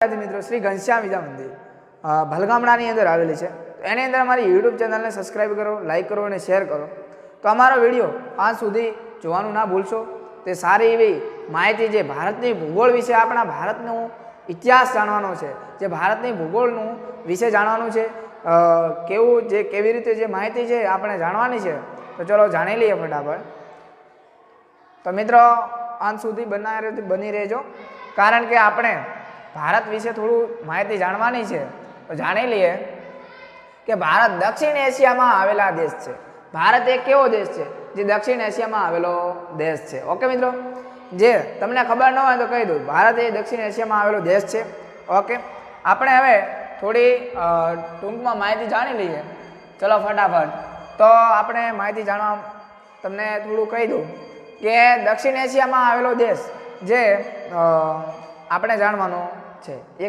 વિદ્યાર્થી મિત્રો શ્રી ઘનશ્યામ વિદ્યા મંદિર. ભલગામડાની અંદર આવેલી છે. તો એની અંદર અમારી યુટ્યુબ ચેનલને સબસ્ક્રાઈબ કરો લાઈક કરો અને શેર કરો. તો અમારો વીડિયો આજ સુધી જોવાનું ના ભૂલશો. તે સારી એવી માહિતી જે ભારતની ભૂગોળ વિશે આપણા ભારતનો ઇતિહાસ જાણવાનો છે, જે ભારતની ભૂગોળનું વિશે જાણવાનું છે કેવું જે, કેવી રીતે જે માહિતી છે આપણે જાણવાની છે, તો ચલો જાણી લઈએ ફટાફટ. તો મિત્રો અંત સુધી બનાવી બની રહેજો. કારણ કે આપણે ભારત વિશે થોડું માહિતી જાણવાની છે. તો જાણી લઈએ કે ભારત દક્ષિણ એશિયામાં આવેલા દેશ છે. ભારત એક કેવો દેશ છે? જે દક્ષિણ એશિયામાં આવેલો દેશ છે. ઓકે મિત્રો? જે તમને ખબર ન હોય તો કહી દઉં. ભારત એ દક્ષિણ એશિયામાં આવેલો દેશ છે. ઓકે? આપણે હવે થોડી ટૂંકમાં માહિતી જાણી લઈએ. ચલો ફટાફટ. તો આપણે માહિતી જાણવા તમને થોડું કહી દઉં કે દક્ષિણ એશિયામાં આવેલો દેશ જે આપણે જાણવાનો છે. એક